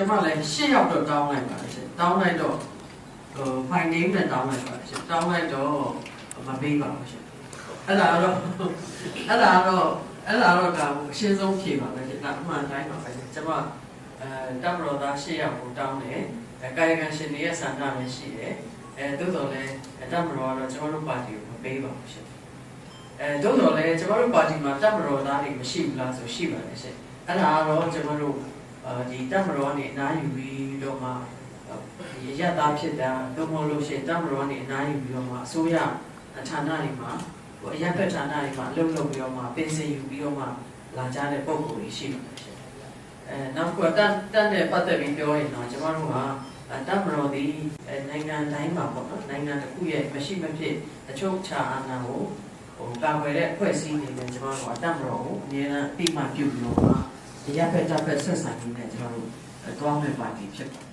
ကျွန်မလည်း၈ယောက်တော့တောင်းလိုက်ပါရှင်တောင်းလိုက်တော့ဟို my name နဲ့တောင်းလိုက်ပါရှင်တောင်းလိုက်တော့မပေးပါဘူးရှင်အဲ့ဒါတော့အဲ့ဒါတော့အဲ့ဒါတော့ဒါအရှင်းဆုံးဖြေပါပဲရှင်ဒါအမှန်တိုင်းပါပဲရှင်ကျွန်မအဲတပ်မတော်သား၈ယောက်ကိုတောင်းတယ်အဲကာယကံရှင်တွေရဲ့ဆန္ဒပဲရှိတယ်အဲသို့တော်လည်းတပ်မတော်ကတော့ကျွန်တော်တို့ပါတီကိုမပေးပါဘူးရှင်အဲသို့တော်လည်းကျွန်တော်တို့ပါတီမှာတပ်မတော်သားတွေမရှိဘူးလားဆိုရှိပါတယ်ရှင်အဲ့ဒါကတော့ကျွန်တော်တို့ အဲဒီတက်မတော်ကနေအနားယူပြီးတော့မှဒီရရသားဖြစ်တာတော့မဟုတ်လို့ရှိရင်တက်မတော်ကနေအနားယူပြီးတော့မှအစိုးရဌာနတွေမှာဟိုအရက်ဖက်ဌာနတွေမှာအလုပ်လုပ်ပြီးတော့မှပင်စင်ယူပြီးတော့မှလာကြတဲ့ပုံကိုယ်ကြီးရှိပါတယ်ရှင်အဲနောက်ကတက်တက်နဲ့ပတ်သက်ပြီးပြောရင်တော့ကျွန်တော်တို့ကတက်မတော်ဒီနိုင်ငံတိုင်းမှာပေါ့နော်နိုင်ငံတစ်ခုရဲ့မရှိမဖြစ်အချုပ်ချာအာဏာကိုဟိုကာကွယ်တဲ့အဖွဲ့အစည်းတွေနဲ့ကျွန်တော်တို့ကတက်မတော်ကိုအများအားအပြစ်မှပြုပြီးတော့မှ ဒီရဖက်တပ်ဖက်ဆက်ဆံရေးနဲ့ကျွန်တော်တို့တွားမဲ့ပါတီဖြစ်ပါ